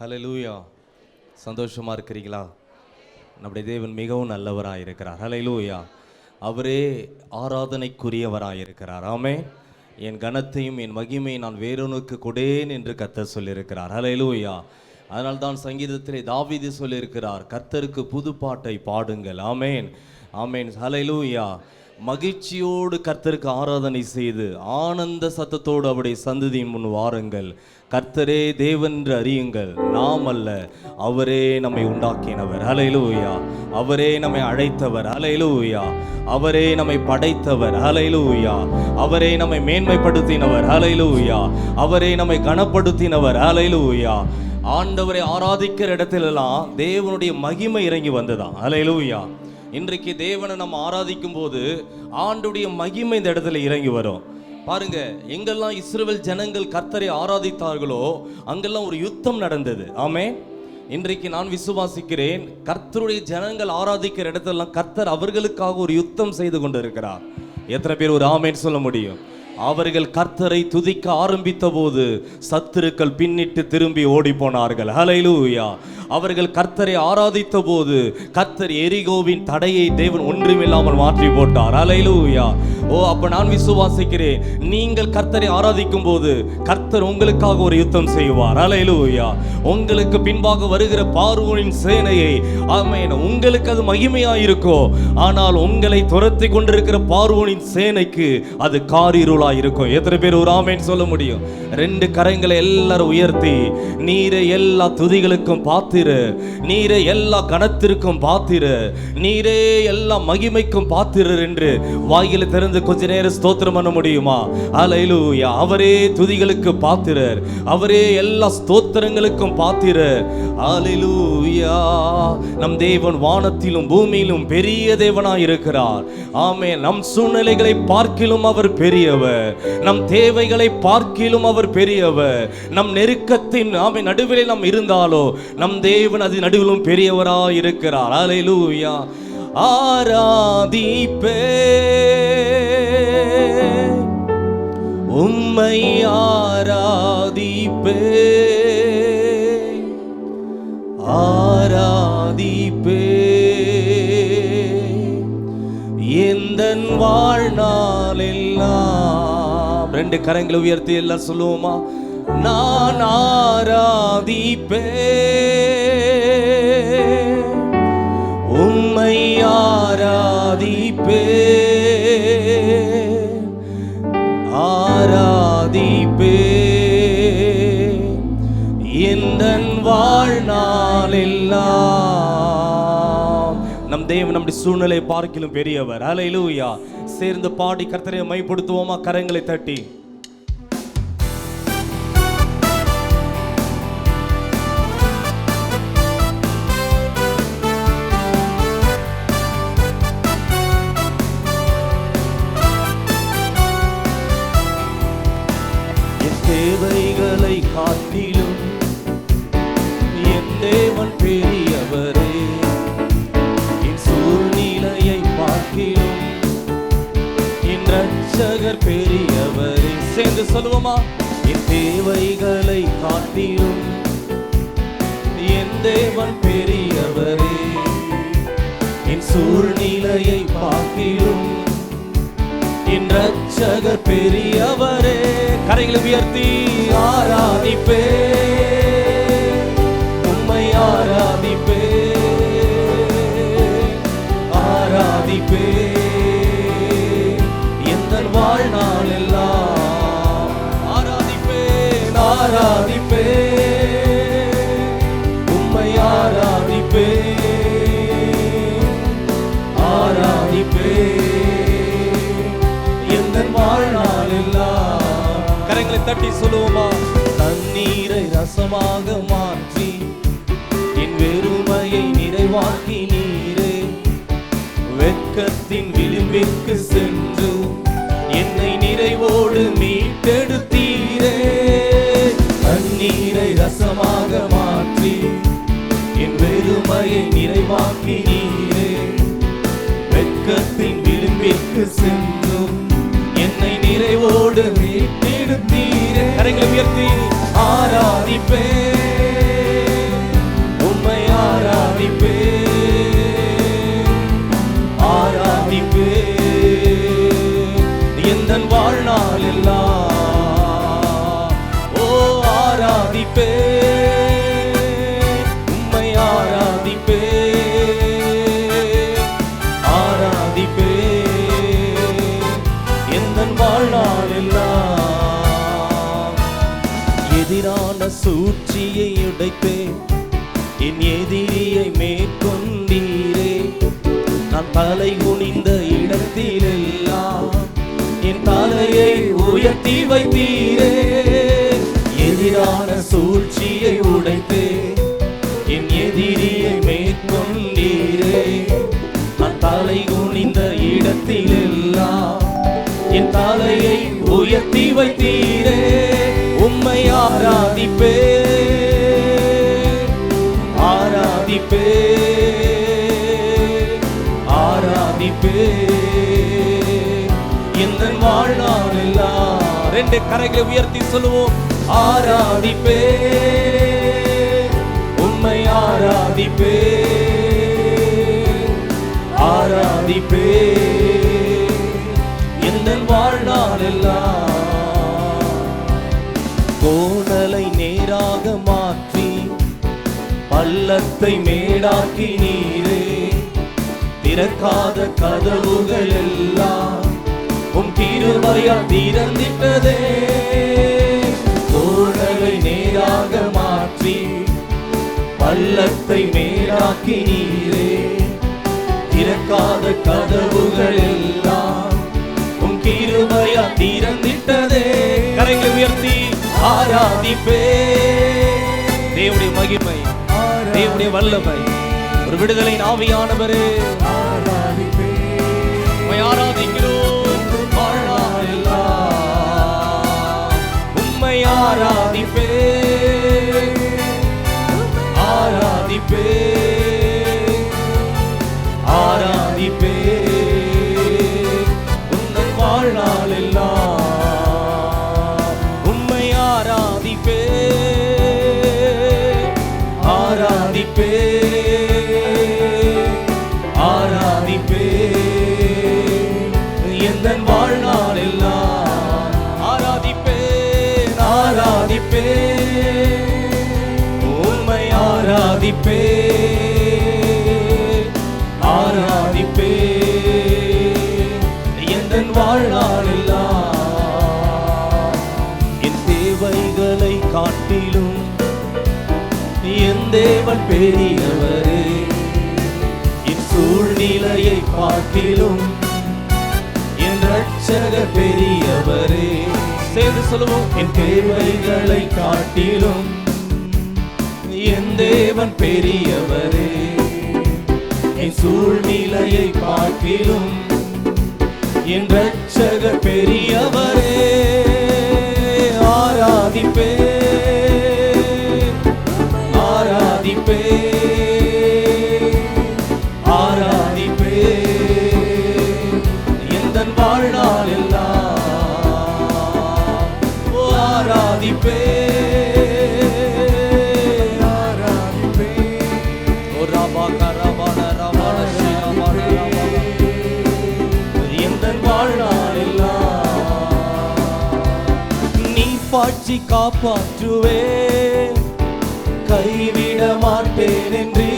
Hello லூயா சந்தோஷமாக இருக்கிறீங்களா? நம்முடைய தேவன் மிகவும் நல்லவராக இருக்கிறார். ஹalleluya. அவரே ஆராதனைக்குரியவராக இருக்கிறார் ஆமே என் கனத்தையும் என் மகிமையை நான் வேறொனுக்கு கொடேன் என்று கத்த சொல்லியிருக்கிறார். ஹalleluya. அதனால் தான் சங்கீதத்திலே தாவிது சொல்லியிருக்கிறார். கர்த்தருக்கு புது பாட்டை பாடுங்கள். ஆமேன். ஆமேன். ஹalleluya. மகிழ்ச்சியோடு கர்த்தருக்கு ஆராதனை செய்து ஆனந்த சத்தத்தோடு அவருடைய சந்ததியின் முன் வாருங்கள். கர்த்தரே தேவென்று அறியுங்கள். நாம் அல்ல அவரே நம்மை உண்டாக்கினவர். அலையிலூயா அவரே நம்மை அழைத்தவர். அலையிலூயா அவரே நம்மை படைத்தவர். அலையிலூயா அவரே நம்மை மேன்மைப்படுத்தினவர். அலையிலூயா அவரே நம்மை கனப்படுத்தினவர். அலையிலூயா ஆண்டவரை ஆராதிக்கிற இடத்திலெல்லாம் தேவனுடைய மகிமை இறங்கி வந்ததாம். அலையிலூயா இன்றைக்கு தேவனை நம்ம ஆராதிக்கும் போது ஆண்டுடைய மகிமை இந்த இடத்துல இறங்கி வரும். பாருங்க எங்கெல்லாம் இஸ்ரேல் ஜனங்கள் கர்த்தரை ஆராதித்தார்களோ அங்கெல்லாம் ஒரு யுத்தம் நடந்தது. ஆமே இன்றைக்கு நான் விசுவாசிக்கிறேன் கர்த்தருடைய ஜனங்கள் ஆராதிக்கிற இடத்தெல்லாம் கர்த்தர் அவர்களுக்காக ஒரு யுத்தம் செய்து கொண்டிருக்கிறார். எத்தனை பேர் ஒரு ஆமேன்னு சொல்ல முடியும்? அவர்கள் கர்த்தரை துதிக்க ஆரம்பித்த போது சத்துருக்கள் பின்னிட்டு திரும்பி ஓடி போனார்கள் ஹலைலூயா அவர்கள் கர்த்தரை ஆராதித்த போது கர்த்தர் எரிகோவின் தடையை தேவன் ஒன்றுமில்லாமல் மாற்றி போட்டார். அலையிலூயா ஓ அப்ப நான் விசுவாசிக்கிறேன். நீங்கள் கர்த்தரை ஆராதிக்கும் போது கர்த்தர் உங்களுக்காக ஒரு யுத்தம் செய்வார். அலையிலூயா உங்களுக்கு பின்பாக வருகிற பார்வோனின் சேனையை ஆமென் உங்களுக்கு அது மகிமையாயிருக்கோ ஆனால் உங்களை துரத்தி கொண்டிருக்கிற பார்வோனின் சேனைக்கு அது காரிருள் இருக்கும் எத்தனை பேர் ஒரு ஆமேன் சொல்ல முடியும்? ரெண்டு கரங்களை எல்லாரும் உயர்த்தி நீரை எல்லா துதிகளுக்கும் பாத்திரு நீரை எல்லா கணத்திற்கும் பாத்திரு நீரே எல்லா மகிமைக்கும் பாத்திரர் என்று வாயில திறந்து கொஞ்ச நேரம் ஸ்தோத்திரம் பண்ண முடியுமா? அலையிலூயா அவரே துதிகளுக்கு பாத்திரர். அவரே எல்லா ஸ்தோத்திரங்களுக்கும் பார்த்திரர் அலையிலூயா நம் தேவன் வானத்திலும் பூமியிலும் பெரிய தேவனாய் இருக்கிறார் ஆமே நம் சூழ்நிலைகளை பார்க்கிலும் அவர் பெரியவர். நம் தேவைகளை பார்க்கிலும் அவர் பெரியவர். நம் நெருக்கத்தின் ஆமை நடுவிலே நாம் இருந்தாலோ நம் தேவன் அது நடுவிலும் பெரியவரா இருக்கிறார் அலையிலூயா ஆராதிப்பே உம்மை ஆராதிப்பே ஆராதிப்பே எந்தன் வாழ்நாளெல்லாம்? ரெண்டு கரங்களை உயர்த்தி எல்லாம் சொல்லுவோமா? நான் ஆராதிப்பே உம்மை ஆராதிப்பே ஆராதிப்பே தேவன் நம்முடைய சூழ்நிலை பார்க்கிலும் பெரியவர். அலையிலூயா சேர்ந்து பாடி கர்த்தரை மைப்படுத்துவோமா? கரங்களை தட்டி. தேவைகளை காட்டிலும் என் தேவன் பேர் பெரியவரே கரைகளை உயர்த்தி ஆராதிப்பே. உம்மை ஆராதிப்பே. ஆராதிப்பே. எந்த வாழ்நாள் எல்லாம் ஆராதிப்பே ஆராதிப்பே நிறைவாக்கி நீரே வெட்கத்தின் விளிம்பிற்கு சென்றும் என்னை நிறைவோடு மீட்டெடுத்தீரே. கரைகளை உயர்த்தி. ஆராதிப்பே தலை குனிந்த இடத்திலெல்லாம் என் தலையை உயர்த்தி வைத்தீரே. எதிரான சூழ்ச்சியை உடைத்தே என் எதிரியை மேற்கொண்டீரே. நான் தலை குனிந்த இடத்திலெல்லாம் என் தலையை உயர்த்தி வைத்தீரே. உம்மை ஆராதிப்பே ரெண்டு கரைகளை உயர்த்தி சொல்லுவோம். ஆராதிப்பே. உண்மை ஆராதிப்பே. ஆராதிப்பே. எந்த வாழ்நாள் எல்லாம் கோணலை நேராக மாற்றி பள்ளத்தை மேடாக்கி நீரே திறக்காத கதவுகள் எல்லாம் திருமையா திறந்திட்டதே. கோணலை நேராக மாற்றி பள்ளத்தை மேடாக்கி நீரே. திறக்காத கதவுகள் எல்லாம் உம் கிருபையா திறந்திட்டதே. கரைகளை உயர்த்தி ஆராதிப்பே. தேவனுடைய மகிமை தேவனுடைய வல்லமை ஒரு விடுதலை ஆவியானவரே உம்மை ஆராதிப்பே ஆராதிப்பே. எந்த வாழ்நாள் என் தேவைகளை காட்டிலும் என் தேவன் பெரியவரே. என் சூழ்நிலையை பார்க்கிலும் என் ரட்சக பெரியவரே. சேர்ந்து சொல்லுவோம் என் தேவைகளை காட்டிலும் என் தேவன் பெரியவரே. என் சூழ்நிலையை பார்க்கிலும் என் ரட்சகர் பெரியவரே. காப்பாற்றுவே கைவிட மாட்டேன் என்று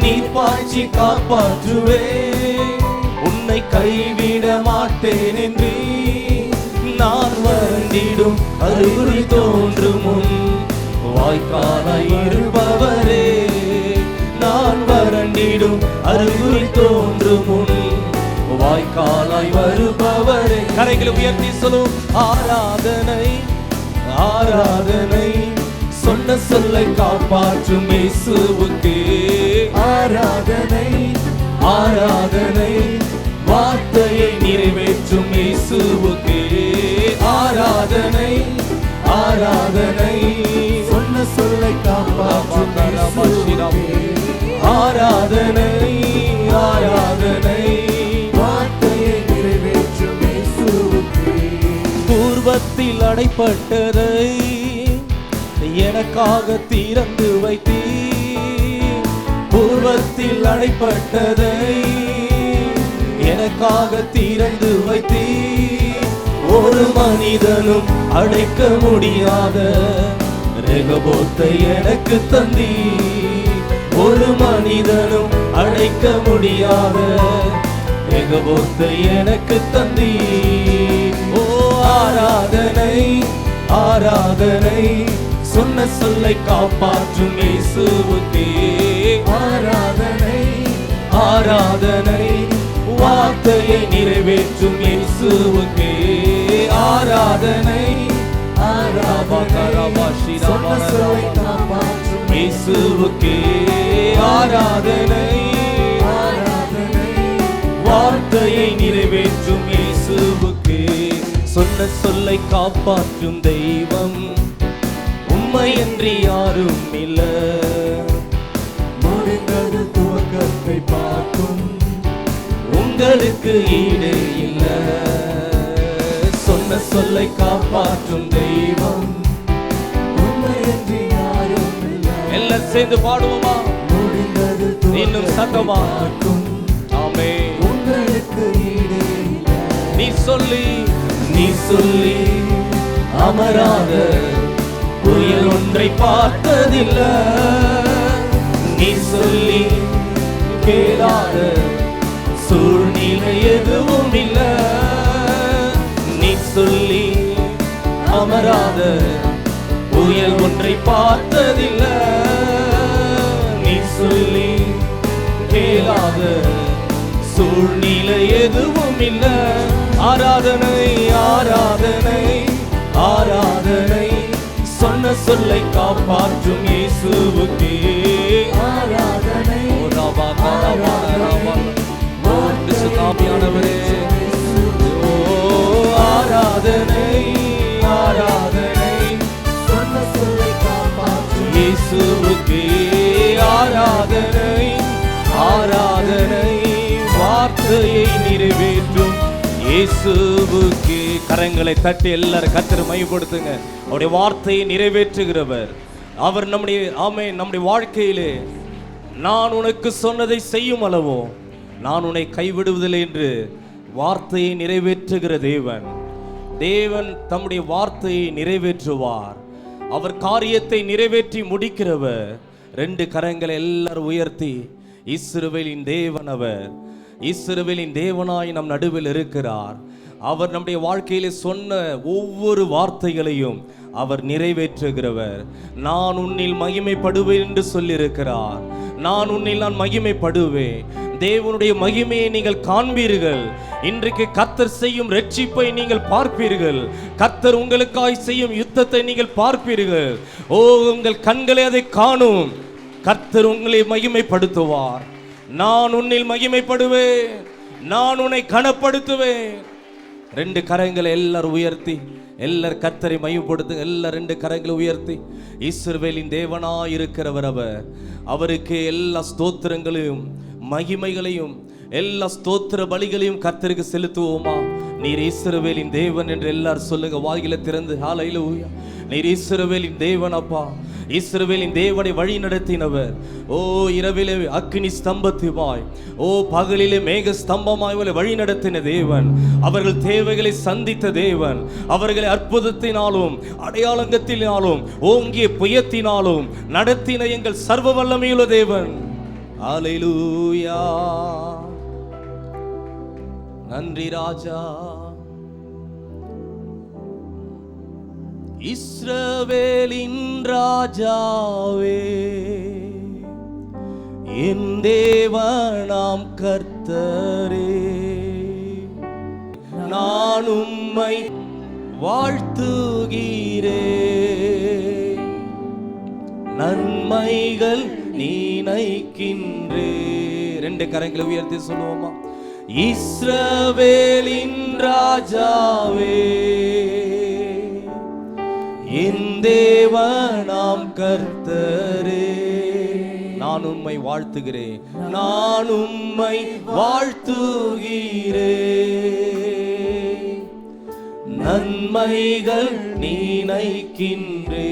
நீ பாட்சி காப்பாற்றுவே உன்னை கைவிட மாட்டேன் என்று நான் வந்திடும் அறிகுறி தோன்றும் முன் வாய்க்காலாய் இருப்பவரே. நான் வறண்டிடும் அறிகுறி தோன்றும் முன் வாய்க்காலாய் வருபவரே. கரைகளை உயர்த்தி சொல்லும் ஆராதனை ஆராதனை சொன்ன சொல்லை காப்பாற்றும் இயேசுவுக்கு ஆராதனை ஆராதனை வார்த்தையை நிறைவேற்றும் இயேசுவுக்கு ஆராதனை ஆராதனை சொன்ன சொல்லை காப்பாற்றும். ஆராதனை ஆராதனை அடைப்பட்டதை எனக்காக திறந்து வைத்தீ பூர்வத்தில் அடைப்பட்டதை எனக்காக திறந்து வைத்தீ ஒரு மனிதனும் அடைக்க முடியாத ரெகபோத்தை எனக்கு தந்தி ஒரு மனிதனும் அடைக்க முடியாத ரெகபோத்தை எனக்கு தந்தி ஆராதனை ஆராதனை. சொன்ன சொல்லை காப்பாற்றும் இயேசுவுக்கே. ஆராதனை ஆராதனை. வார்த்தையை நிறைவேற்றும் இயேசுவுக்கே. ஆராதனை ஆராதனை. சொன்ன சொல்லை காப்பாற்றும் இயேசுவுக்கே. ஆராதனை ஆராதனை. வார்த்தையை நிறை சொன்ன சொல்லை காப்பாற்றும் தெய்வம். உண்மையன்றி யாரும் இல்லை. முடிந்தது துவக்கத்தை பார்க்கும். உங்களுக்கு ஈடு இல்ல. சொன்ன சொல்லை காப்பாற்றும் தெய்வம். உண்மையின்றி யாரும் இல்லை. எல்லாம் சேர்ந்து பாடுவோமா? முடிந்தது இன்னும் சத்தமா ஆமே உங்களுக்கு ஈடு நீ சொல்லி. நீ சொல்லி அமராத புயல் ஒன்றை பார்த்ததில்ல. நீ சொல்லி கேளாத சூழ்நிலை எதுவும் இல்ல. நீ சொல்லி அமராத புயல் ஒன்றை பார்த்ததில்லை. நீ சொல்லி கேளாத சூழ்நிலை எதுவும் இல்ல. ஆராதனை ஆராதனை ஆராதனை. சொன்ன சொல்லை காப்பாற்றும் இயேசுவுக்கே. ஆராதனை ராபா ஓ ஆராதனை ஆராதனை. சொன்ன சொல்லை காப்பாற்றும் இயேசுவுக்கே ஆராதனை. வார்த்தையை நிறைவேற்றும். இயேசுவுக்கு கரங்களை தட்டி எல்லாரும் கத்திர மைப்படுத்துங்க அவருடைய வார்த்தையை நிறைவேற்றுகிறவர். அவர் நம்முடைய ஆமை நம்முடைய வாழ்க்கையிலே நான் உனக்கு சொன்னதை செய்யும் அளவோ நான் உன்னை கைவிடுவதில்லை என்று வார்த்தையை நிறைவேற்றுகிற தேவன். தேவன் தம்முடைய வார்த்தையை நிறைவேற்றுவார். அவர் காரியத்தை நிறைவேற்றி முடிக்கிறவர். ரெண்டு கரங்களை எல்லாரும் உயர்த்தி இஸ்ரவேலின் தேவன் அவர். இஸ்ரவேலின் தேவனாய் நம் நடுவில் இருக்கிறார். அவர் நம்முடைய வாழ்க்கையிலே சொன்ன ஒவ்வொரு வார்த்தைகளையும் அவர் நிறைவேற்றுகிறவர். நான் உன்னில் மகிமைப்படுவேன் என்று சொல்லியிருக்கிறார். நான் உன்னில் நான் மகிமைப்படுவேன். தேவனுடைய மகிமையை நீங்கள் காண்பீர்கள். இன்றைக்கு கத்தர் செய்யும் ரட்சிப்பை நீங்கள் பார்ப்பீர்கள். கத்தர் உங்களுக்காய் செய்யும் யுத்தத்தை நீங்கள் பார்ப்பீர்கள். ஓ உங்கள் கண்களை அதை காணும். கர்த்தர் உங்களை மகிமைப்படுத்துவார். நான் உன்னில் மகிமைப்படுவேன். நான் உன்னை கனப்படுத்துவேன். ரெண்டு கரங்களை எல்லாரும் உயர்த்தி எல்லார் கத்தரை மையப்படுத்து எல்லா ரெண்டு கரங்களை உயர்த்தி. இஸ்ரவேலின் தேவனா இருக்கிறவர் அவர். அவருக்கு எல்லா ஸ்தோத்திரங்களையும் மகிமைகளையும் எல்லா ஸ்தோத்திர பலிகளையும் கத்தருக்கு செலுத்துவோமா? நீர் ஈஸ்வரவேலின் தேவன் என்று எல்லாரும் சொல்லுங்க வாயில திறந்து ஹாலையில ஊயா நீர் ஈஸ்வரவேலின் தேவன் அப்பா. இஸ்ரவேலின் தேவனை வழி நடத்தினவர். ஓ இரவிலே அக்னி ஸ்தம்பத்துமாய். ஓ பகலிலே மேக ஸ்தம்பமாய் வழி நடத்தின தேவன். அவர்கள் தேவைகளை சந்தித்த தேவன். அவர்களை அற்புதத்தினாலும் அடையாளங்கத்தினாலும் ஓங்கிய புயத்தினாலும் நடத்தின எங்கள் சர்வ வல்லமையுள்ள தேவன். அலையூயா நன்றி ராஜா. இஸ்ரவேலின் ராஜாவே என் தேவனாம் கர்த்தரே. நான் உம்மை வாழ்த்துகிறே. நன்மைகள் நினைக்கின்றே ரெண்டு கரங்களை உயர்த்தி சொல்லுவோமா? இஸ்ரவேலின் ராஜாவே என் தேவனாம் கர்த்தரே நான் உம்மை வாழ்த்துகிறேன். நான் உம்மை வாழ்த்துகிறேன் நன்மைகள் நீனைக்கின்றே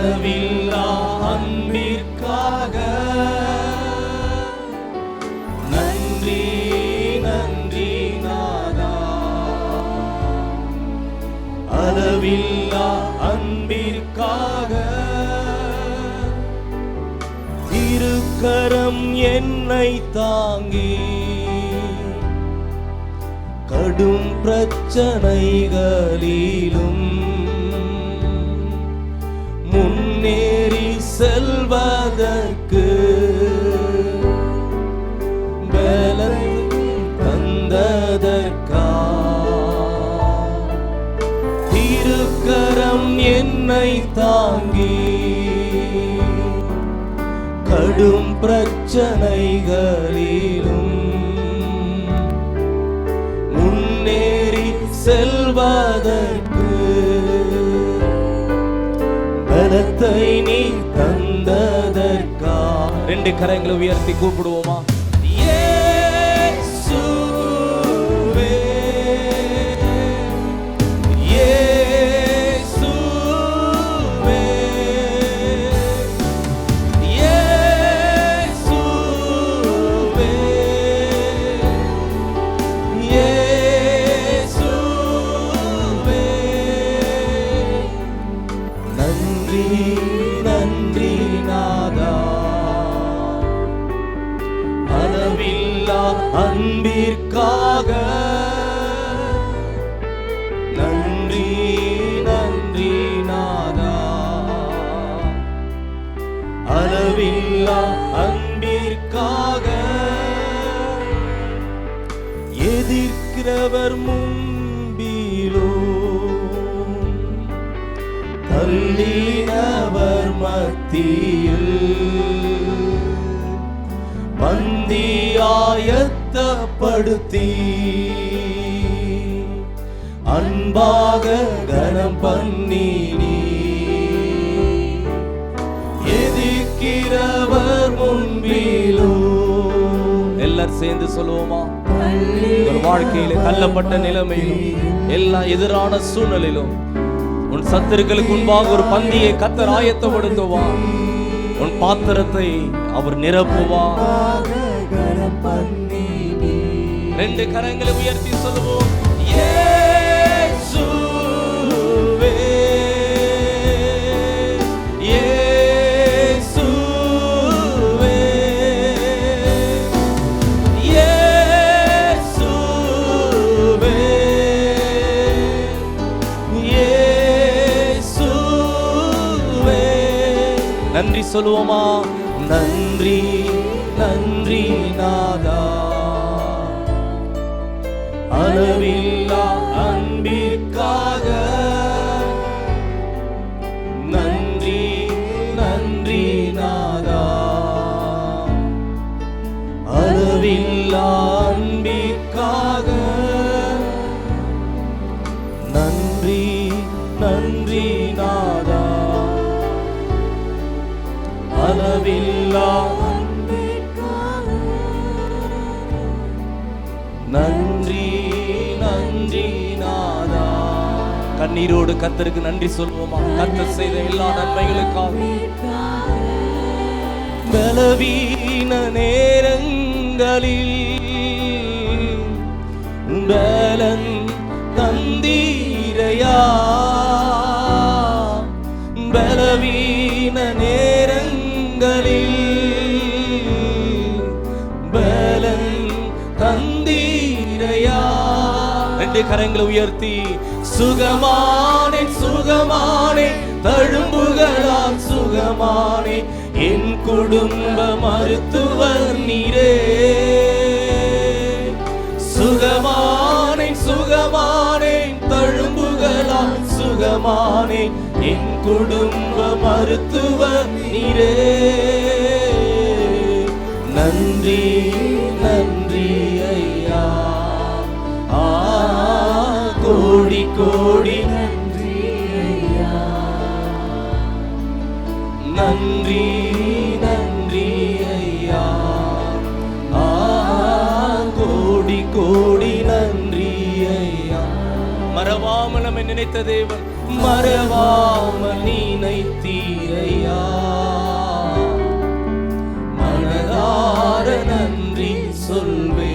அளவில்லா அன்பிற்காக. நன்றி நன்றி நாதா. அளவில்லா அன்பிற்காக. திருக்கரம் என்னை தாங்கி. கடும் பிரச்சனைகளிலும் செல்வதற்கு பலன் தந்ததற்கா? திருக்கரம் என்னை தாங்கி கடும் பிரச்சனைகளிலும் முன்னேறி செல்வதற்கு பலத்தை நீ இரண்டு கரங்களை உயர்த்தி கூப்பிடுவோமா? பந்தியாயத்தப்படுத்தி அன்பாக கனம் பண்ணி நீ எதிர்க்கிறவர் முன்பிலோ. எல்லாரும் சேர்ந்து சொல்லுவோமா? உங்கள் வாழ்க்கையில தள்ளப்பட்ட நிலைமையிலும் எல்லா எதிரான சூழ்நிலையிலும் உன் சத்துருக்களுக்கு முன்பாக ஒரு பந்தியை கத்தர் ஆயத்தப்படுத்துவான் உன் பாத்திரத்தை அவர் நிரப்புவார். ரெண்டு கரங்களை உயர்த்தி சொல்லுவோம். இயேசுவே, சொல்லுவோமா? நன்றி நன்றி நாதா. அளவில் அளவில்லா நன்றி நன்றி நாதா. கண்ணீரோடு கத்தருக்கு நன்றி சொல்வோமா? கத்தர் செய்த எல்லா நன்மைகளுக்காக. பலவீன நேரங்களில் பலன் தந்தீரையா. கரங்களை உயர்த்தி சுகமானே சுகமானே தழும்புகளால் சுகமானே என் குடும்ப மருத்துவர் நீரே. சுகமானே சுகமானே தழும்புகளால் சுகமானே என் குடும்ப மருத்துவர் நீரே. நன்றி. கோடி நன்றி ஐயா நன்றி நன்றி ஐயா ஆ கோடி கோடி நன்றி ஐயா மறவாமல் நம்மை நினைத்த தேவன் மறவாமல் நினைத்தீரையா மனதார நன்றி சொல்வே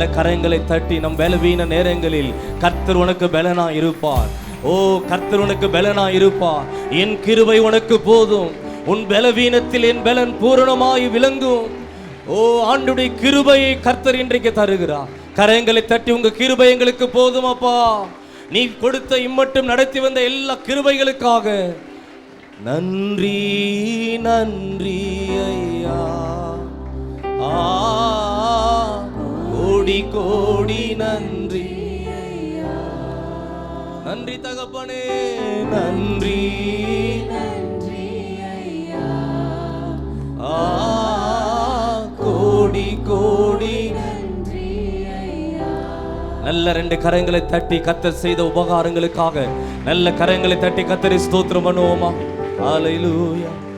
நல்ல கரங்களை தட்டி நம் பலவீன நேரங்களில் கர்த்தர் உனக்கு பலனா இருப்பார். ஓ கர்த்தர் உனக்கு பலனா இருப்பார். என் கிருபை உனக்கு போதும். உன் பலவீனத்தில் என் பலன் பூரணமாய் விளங்கும். ஓ ஆண்டுடைய கிருபையை கர்த்தர் இன்றைக்கு தருகிறார். கரங்களை தட்டி உங்க கிருபை எங்களுக்கு போதும் அப்பா. நீ கொடுத்த இம்மட்டும் நடத்தி வந்த எல்லா கிருபைகளுக்காக. நன்றி நன்றி ஐயா. ஆ. கோடி கோடி நன்றி. நன்றி தகப்பனே நன்றி. நன்றி ஐயா ஆ கோடி கோடி. நன்றி ஐயா நல்ல ரெண்டு கரங்களை தட்டி கத்தர் செய்த உபகாரங்களுக்காக. நல்ல கரங்களை தட்டி கத்தரி ஸ்தோத்திரம் பண்ணுவோமா? ஹalleluya.